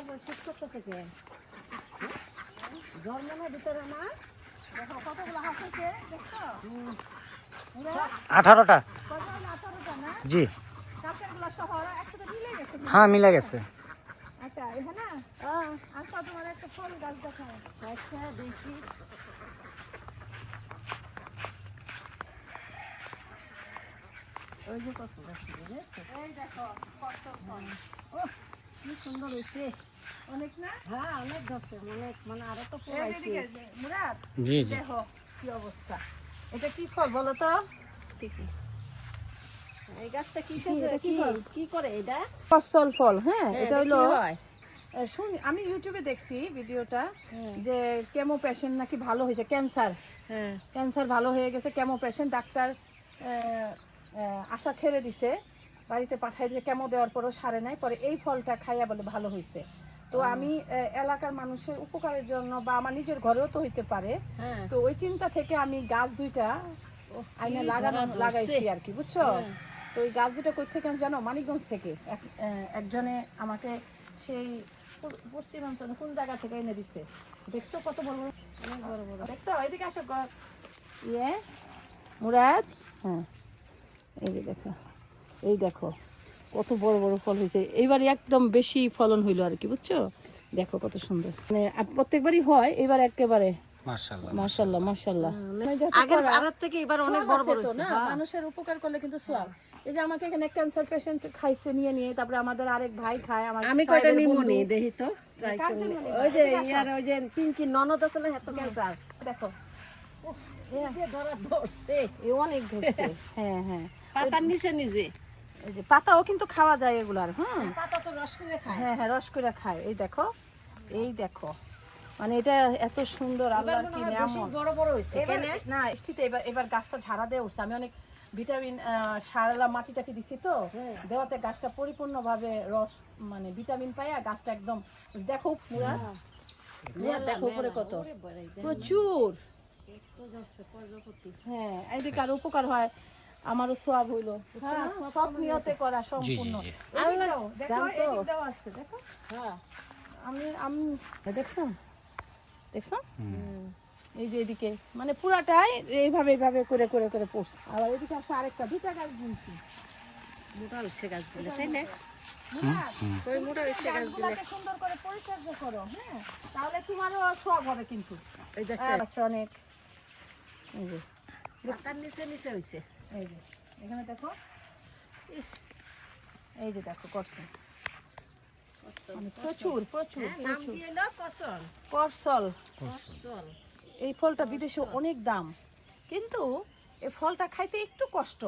তারপর শীত করতেছে কে? জন্মের ভিতরে মা। দেখো কতগুলো হাঁস হয়েছে দেখছ? আঠারোটা। আঠারোটা না? জি। হ্যাঁ মিলে গেছে। আচ্ছা এখানে আর তোমার একটা ফল গাছ দেখায় আচ্ছা ওই যে কত গাছ এই দেখো কত ফল। ও কি সুন্দর হয়েছে। অনেক না? হ্যাঁ অনেক ধরছে অনেক মানে আরও তো এই ফুলাইছে এদিকে যে, মুরাদ জি জি। দেখো কি অবস্থা? এটা কি ফল বলো তো? দেখি। এই গাছটা কি কি, কি কি ফল? কি করে এটা? ফসল ফল হ্যাঁ এটা এটা হলো কি হয়? আহ, শুন আমি ইউটিউবে দেখছি ভিডিওটা হ্যাঁ। যে কেমো পেশেন্ট নাকি ভালো হয়েছে ক্যান্সার হ্যাঁ। ক্যান্সার ভালো হয়ে গেছে কেমো পেশেন্ট ডাক্তার আশা ছেড়ে দিছে বাড়িতে পাঠাই দিয়ে কেমো দেওয়ার পরও সারে নাই পরে এই ফলটা খাইয়া বলে ভালো হয়েছে তো আমি এলাকার মানুষের উপকারের জন্য বা আমার নিজের ঘরেও তো হইতে পারে। হ্যাঁ। তো ওই চিন্তা থেকে আমি গাছ দুইটা আইনে লাগানো লাগাইছি আর কি বুঝছ? হ্যাঁ। তো ওই গাছ দুটো কই থেকে আমি জানো? মানিকগঞ্জ থেকে। এক- একজনে আমাকে সেই পশ্চিমাঞ্চলে কোন জায়গা থেকে এনে দিছে? দেখছ কত বড় বড়? বড় বড়। দেখছ? এদিকে আসো ইয়ে? মুরাদ? হ্যাঁ। এই দেখো। এই দেখো। কত বড় বড় ফল হয়েছে। এইবার একদম বেশি ফলন হইল আর কি বুঝছ? দেখো কত সুন্দর। মানে প্রত্যেকবারই হয় এবার একেবারে। মার্শাল্লাহ মাশাল্লাহ মাশাল্লাহ আগের আগের থেকে এবার অনেক বড় বড় না? হ্যাঁ। মানুষের উপকার করলে কিন্তু সোয়াব। এই যে আমাকে এখানে ক্যান্সার পেশেন্ট খাইছে নিয়ে নিয়ে তারপরে আমাদের আরেক ভাই খায় আমার আমি কয়টা দেখি তো ট্রাই কার? ওই যে ইয়ার ওই যে পিঙ্কি ননদ আছে না এত ক্যান্সার দেখো। এই ধরা ধরছে। এ অনেক ধরছে। হ্যাঁ হ্যাঁ। পাতার নিচে নিজে। এই যে পাতাও কিন্তু খাওয়া যায় এগুলার হ্যাঁ পাতা তো রস করে খায়। হ্যাঁ হ্যাঁ রস করে খায়। এই দেখো এই দেখো। মানে এটা এত সুন্দর আল্লাহর কি নিয়ামত। বড় বড় হয়েছে এবার না এবার এবার গাছটা ঝাড়া দিয়ে উঠছে। আমি অনেক ভিটামিন সারালা মাটিটাকে দিছি তো হ্যাঁ। দেওয়াতে গাছটা পরিপূর্ণভাবে রস মানে ভিটামিন পাইয়া গাছটা একদম দেখো পুরা। পুরা দেখো উপরে কত। প্রচুর। হ্যাঁ এইদিকে আর উপকার হয়। আমারও সোয়াব হইল। হ্যাঁ, সব নিয়তে করা সম্পূর্ণ। হ্যাঁ। আমি আমি দেখছ? দেখছ? এই যে এদিকে মানে পুরাটাই এইভাবে এইভাবে করে করে করে পড়ছে। আবার এদিকে আসে আরেকটা দুটা গাছ বুনছি মোটা হয়েছে গাছগুলো তাই না? হ্যাঁ, সুন্দর করে পরিচর্যা করো হ্যাঁ। তাহলে তোমারও সব হবে কিন্তু। হ্যাঁ, অনেক। নিচে নিচে হয়েছে এই যে এখানে দেখো। এই যে দেখো মানে প্রচুর প্রচুর হ্যাঁ, করসল এই ফলটা বিদেশে অনেক দাম। কিন্তু এই ফলটা খাইতে একটু কষ্ট।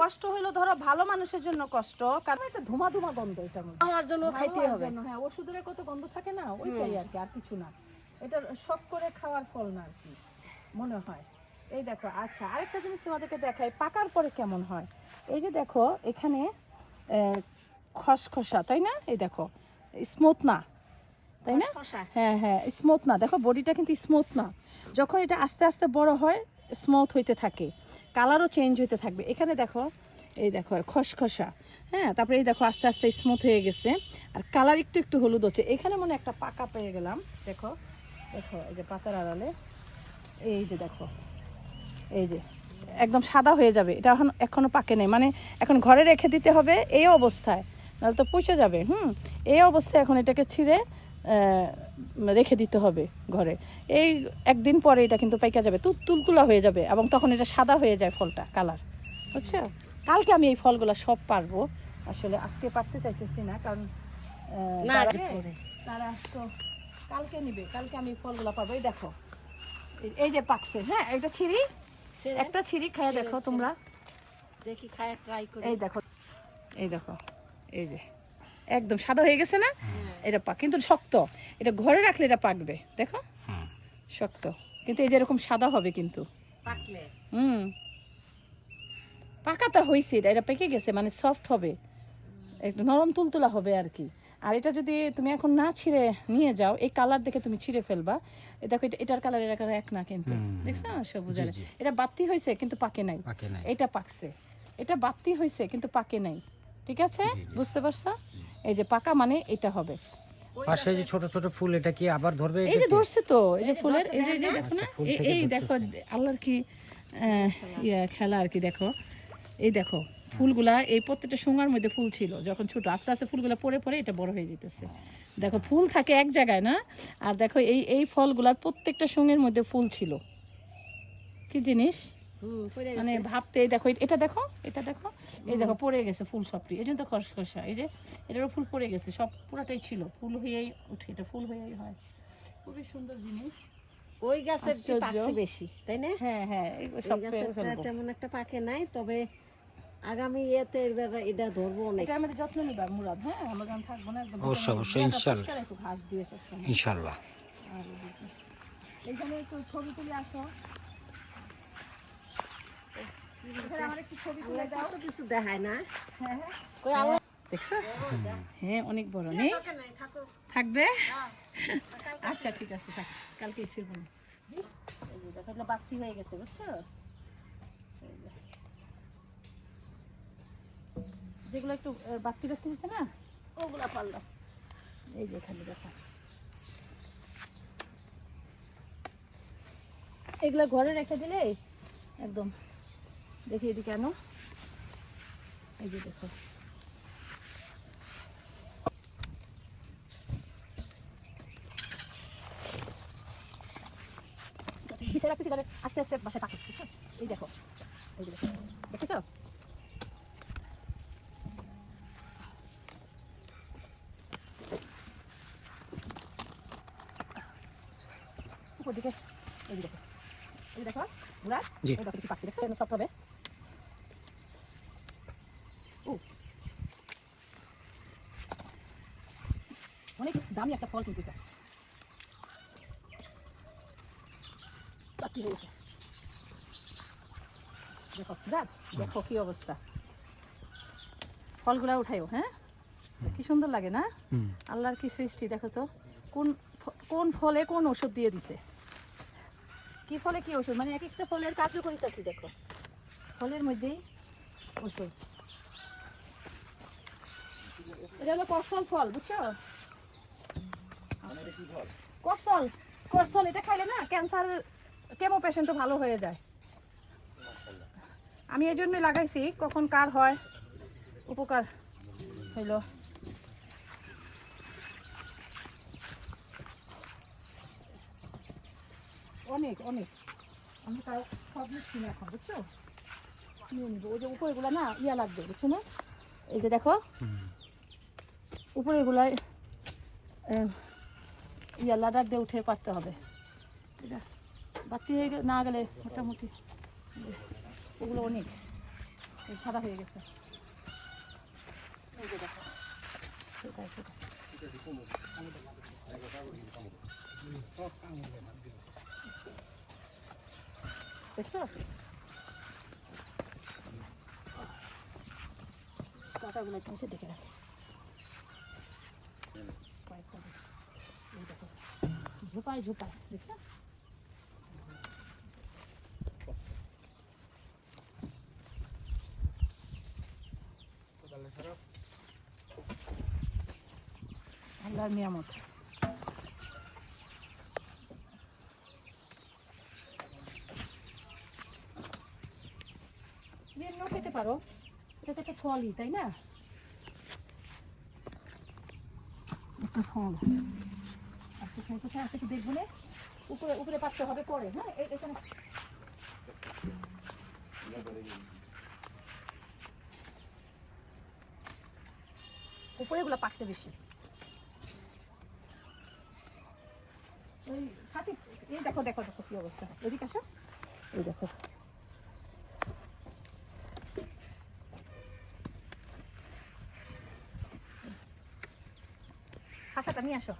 কষ্ট হলো ধরো ভালো মানুষের জন্য কষ্ট। কারণ একটা ধুমা ধুমা গন্ধ এটা আমার জন্য খাইতে হবে। হ্যাঁ ওষুধের কত গন্ধ থাকে না ওইটাই আর কি আর কিছু না। এটা শখ করে খাওয়ার ফল না আর কি মনে হয়। এই দেখো আচ্ছা আরেকটা জিনিস তোমাদেরকে দেখাই পাকার পরে কেমন হয়? এই যে দেখো এখানে খসখসা তাই না? এই দেখো স্মুথ না তাই না। হ্যাঁ হ্যাঁ স্মুথ না দেখো বডিটা কিন্তু স্মুথ না যখন এটা আস্তে আস্তে বড় হয় স্মুথ হইতে থাকে কালারও চেঞ্জ হইতে থাকবে। এখানে দেখো এই দেখো খসখসা হ্যাঁ তারপরে এই দেখো আস্তে আস্তে স্মুথ হয়ে গেছে। আর কালার একটু একটু হলুদ হচ্ছে। এখানে মনে একটা পাকা পেয়ে গেলাম। দেখো দেখো এই যে পাতার আড়ালে এই যে দেখো এই যে একদম সাদা হয়ে যাবে। এটা এখন এখনও পাকে নেই। মানে এখন ঘরে রেখে দিতে হবে এই অবস্থায়। নাহলে তো পচে যাবে হুম? এই অবস্থায় এখন এটাকে ছিঁড়ে রেখে দিতে হবে ঘরে। এই একদিন পরে এটা কিন্তু পাইকা যাবে। তুল তুলতুলা হয়ে যাবে এবং তখন এটা সাদা হয়ে যায় ফলটা কালার। বুঝছ? কালকে আমি এই ফলগুলো সব পারব। আসলে আজকে পারতে চাইতেছি না কারণ তারা- করে। তারা তো কালকে নিবে। কালকে আমি ফলগুলো পাবো। এই দেখো এই- যে পাকছে হ্যাঁ? এটা ছেড়ে একটা ছিঁড়ি খাইয়া দেখো তোমরা। দেখি খায় ট্রাই করি। এই দেখো এই দেখো এই যে। একদম সাদা হয়ে গেছে না? এটা পাক কিন্তু শক্ত। এটা ঘরে রাখলে এটা পাকবে দেখো? শক্ত। কিন্তু এই যে এরকম সাদা হবে কিন্তু। পাকলে? হুম। পাকাটা হয়েছে এটা এটা পেকে গেছে মানে সফট হবে। একটু নরম তুলতুলা হবে আর কি। আর এটা যদি তুমি এখন না ছিঁড়ে নিয়ে যাও এই কালার দেখে তুমি ছিঁড়ে ফেলবা। দেখো এটা এটার কালার কালার এক না কিন্তু। দেখছ? সবুজ এটা বাতি হয়েছে কিন্তু পাকে নাই। এটা পাকছে। এটা বাতি হয়েছে কিন্তু পাকে নাই। ঠিক আছে? বুঝতে পারছ? এই যে পাকা মানে এটা হবে। পাশে যে ছোট ছোট ফুল এটা কি আবার ধরবে এই যে ধরছে তো এই যে ফুলের এই যে দেখো না? আচ্ছা, এই- এই দেখো আল্লাহর কি আহ, ইয়া খেলা আর কি দেখো। এই দেখো ফুলগুলা এই প্রত্যেকটা সুঙ্গার মধ্যে ফুল ছিল যখন ছোট আস্তে আস্তে ফুলগুলা পরে পরে এটা বড় হয়ে যেতেছে। দেখো ফুল থাকে এক জায়গায় না? আর দেখো এই এই ফলগুলার প্রত্যেকটা সুঙ্গের মধ্যে ফুল ছিল। কি জিনিস? মানে ভাবতে দেখো এটা দেখো এটা দেখো এই দেখো পড়ে গেছে ফুল সবটি। এই জন্য তো খসখসা এই যে এটারও ফুল পড়ে গেছে সব পুরাটাই ছিল। ফুল হয়েই উঠে এটা ফুল হয়েই হয়। খুবই সুন্দর জিনিস। ওই গাছের বেশি তাই না? হ্যাঁ হ্যাঁ। তেমন একটা পাকে নাই তবে আগামী ইয়েতে এবার এটা ধরবো অনেক। এটার মধ্যে যত্ন নিবা মুরাদ হ্যাঁ? আমরা যখন থাকব না একদম অবশ্যই, অবশ্যই, জায়গা ইনশাল্লাহ। একটু ঘাস দিয়ে। ইনশাল্লাহ। এইখানে একটু ছবি তুলে আসো। আমার একটু ছবি তুলে দাও। কত কিছু দেখায় না। হ্যাঁ হ্যাঁ। হ্যাঁ অনেক বড় নেই? থাকবে? আচ্ছা ঠিক আছে থাক। কালকে ছিড়ব না এই যে দেখো এগুলো বাতি হয়ে গেছে বুঝছ এই যে। যেগুলো একটু বাতি বাতি হয়েছে না? ওগুলা পারলাম এই যে এখানে দেখো। এগুলো ঘরে রেখে দিলে একদম দেখি এদিকে আনো। এই যে দেখো। বিছানা রাখতেছি আস্তে আস্তে বাসায় বুঝছ এই দেখো এই দেখো। দেখেছ? উপর দিকে এই দেখো। এই দেখো ঘুরা এই দেখো কিছু পাচ্ছি দেখছ সব হবে। অনেক দামি একটা ফল কিন্তু হয়েছে? দেখো দেখ দেখো কি অবস্থা। ফলগুলা উঠাইও হ্যাঁ? কি সুন্দর লাগে না? আল্লাহর কি সৃষ্টি দেখো তো। কোন কোন ফলে কোন ওষুধ দিয়ে দিছে? কি ফলে কি ওষুধ মানে এক একটা ফলের কার্যকারিতা কি দেখো? ফলের মধ্যেই ওষুধ এটা হলো করসল ফল বুঝছ? করসল করসল এটা খাইলে না ক্যান্সার কেমো পেশেন্টও ভালো হয়ে যায়। আমি এই জন্যই লাগাইছি কখন কার হয় উপকার হইল। অনেক অনেক। আমি তাও সব নিচ্ছি না এখন, বুঝছ? নিয়ে নিবো। ওই যে উপরেগুলো না, ইয়া লাগবে, বুঝছ না? এই যে দেখো উপরে এগুলাই ইয়া লাডার দিয়ে উঠে পারতে হবে। এটা বাতি হয়ে গে- না গেলে মোটামুটি ওগুলো অনেক। সাদা হয়ে গেছে। সেটাই সেটাই। দেখছ? কাঁচাগুলো একটু নিচে দেখে রাখো। ঝোপায় ঝোপায় দেখছ? আল্লাহর নিয়ামত বেন্ন খেতে পারো? এটা তো একটা ফলই তাই না? না? উপরে উপরে হবে, পরে হ্যাঁ? উপরে বেশি। ওই দেখো দেখো দেখো কি অবস্থা। এদিকে আসো। এই দেখো। নিয়ে আসো।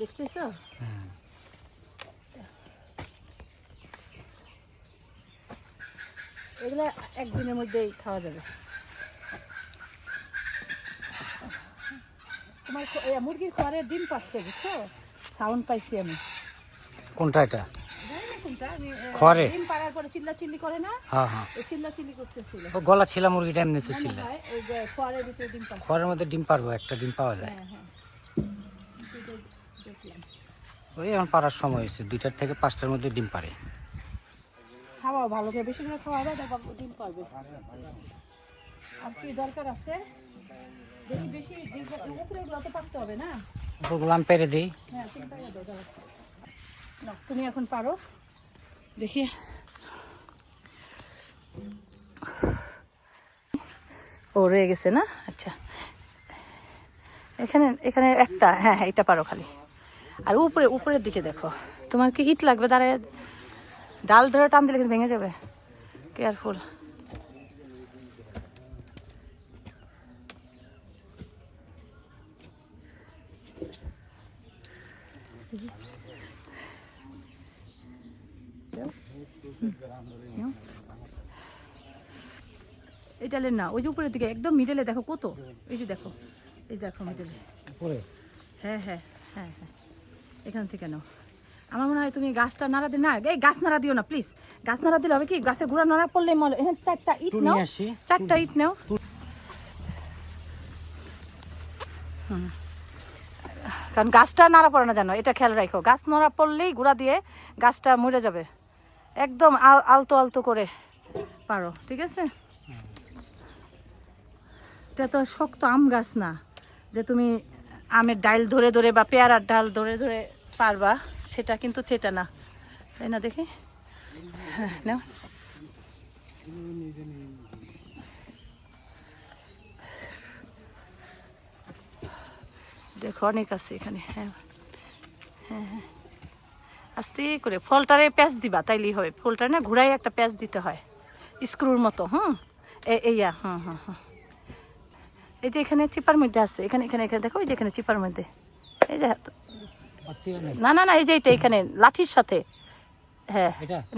দেখতেছো? এগুলো একদিনের মধ্যেই খাওয়া যাবে। তোমার মুরগির খড়ের ডিম পাচ্ছে বুঝছ? সাউন্ড পাইছি আমি। কোনটা এটা? কোনটা, খড়ে? পাড়ার পরে করে না হ্যাঁ হ্যাঁ। করতেছিল। ও গলা ছিলা মুরগিটা এমনি তো ছিল। মনে খড়ের ভিতরে ডিম ঘরের মধ্যে ডিম পারব একটা ডিম পাওয়া যায়। হ্যাঁ ওই এখন পারার সময় হয়েছে দুইটার থেকে পাঁচটার মধ্যে ডিম পারে খাওয়াও ভালো করে বেশি করে খাওয়াবে দেখো ডিম পারবে আর কি দরকার আছে? দেখি বেশি উপরে এগুলো তো পারতে হবে না? আমি পেরে দিই। হ্যাঁ দাও দাও না, তুমি এখন পারো। দেখি। ও, রয়ে গেছে না? আচ্ছা। এখানে এখানে একটা। হ্যাঁ হ্যাঁ এটা পারো খালি। আর উপরে, উপরের দিকে দেখো। তোমার কি ইট লাগবে? দাঁড়ায়, ডাল ধরে টান দিলে কিন্তু ভেঙে যাবে। কেয়ারফুল। এটা লেন না ওই যে উপরের দিকে একদম মিডলে দেখো কত। এই যে দেখো এই দেখো মিডলে উপরে? হ্যাঁ হ্যাঁ হ্যাঁ হ্যাঁ। এখান থেকে নাও। আমার মনে হয় তুমি গাছটা নাড়া দিয়ে না এই গাছ নাড়া দিও না প্লিজ গাছ নাড়া দিলে হবে কি? গাছের গোড়া নাড়া পড়লে মরে এখানে চারটা ইট নাও। চারটা ইট নাও। কারণ গাছটা নাড়া পড়ে না জানো এটা খেয়াল রাখো। গাছ নাড়া পড়লেই গুঁড়া দিয়ে গাছটা মরে যাবে। একদম আল আলতো আলতো করে। পারো ঠিক আছে? এটা তো শক্ত আম গাছ না, যে তুমি আমের ডাল ধরে ধরে বা পেয়ারার ডাল ধরে ধরে পারবা, সেটা কিন্তু সেটা না। তাই না দেখি? হ্যাঁ দেখো, অনেক আছে এখানে হ্যাঁ। হ্যাঁ হ্যাঁ। আস্তে করে ফলটারে প্যাঁচ দিবা, তাইলেই হবে। ফলটা না ঘুরাই একটা প্যাঁচ দিতে হয়, স্ক্রুর মতো, হুম? এইয়া, হুম হুম হুম। এই যে এখানে চিপার মধ্যে আছে এখানে এখানে এখানে দেখো এই যে এখানে চিপার মধ্যে। এই যে না না না এই যে এটা এখানে লাঠির সাথে। হ্যাঁ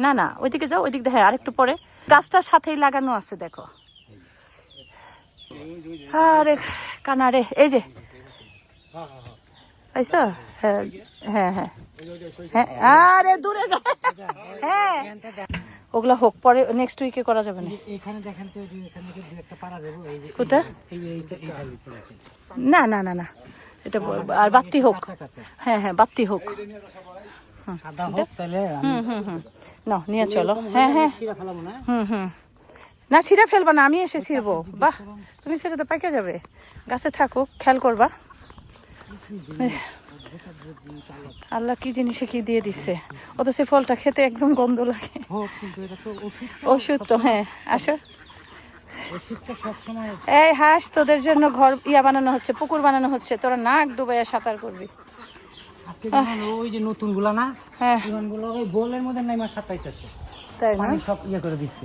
না না ওইদিকে যাও ওইদিক হ্যাঁ আরেকটু পরে। গাছটার সাথেই লাগানো আছে দেখো। আরে কানারে এই যে। পাইছো? হ্যাঁ হ্যাঁ হ্যাঁ। হ্যাঁ আরে দূরে যা। হ্যাঁ। ওগুলা হোক পরে নেক্সট উইকে করা যাবে না। এখানে দেখেন তো এখানে যে দু একটা পারা যাব এই যে কোথা এই যে এইটা এইটা না না না না। এটা আর বাত্তি হোক। হ্যাঁ হ্যাঁ বাত্তি হোক। সাদা হোক তাহলে হুম হুম হুম। নাও নিয়ে চলো। হ্যাঁ হ্যাঁ। ছিঁড়া ফেলাবো না। হুম হুম। না ছিঁড়া ফেলবা না আমি এসে ছিঁড়বো। বাহ তুমি ছেড়ে তো পাকে যাবে। গাছে থাকুক খেয়াল করবা। আল্লাহ কি জিনিসে কি দিয়ে দিচ্ছে অত সে ফলটা খেতে একদম গন্ধ লাগে। ওষুধ তো হ্যাঁ। আসো। এই হাঁস তোদের জন্য ঘর ইয়া বানানো হচ্ছে পুকুর বানানো হচ্ছে। তোরা নাক ডুবাইয়া সাঁতার করবি। ওই যে নতুনগুলা না হ্যাঁ। ওই বোলের মধ্যে নাই সাতাইতেছে। তাই না? সব ইয়ে করে দিচ্ছে।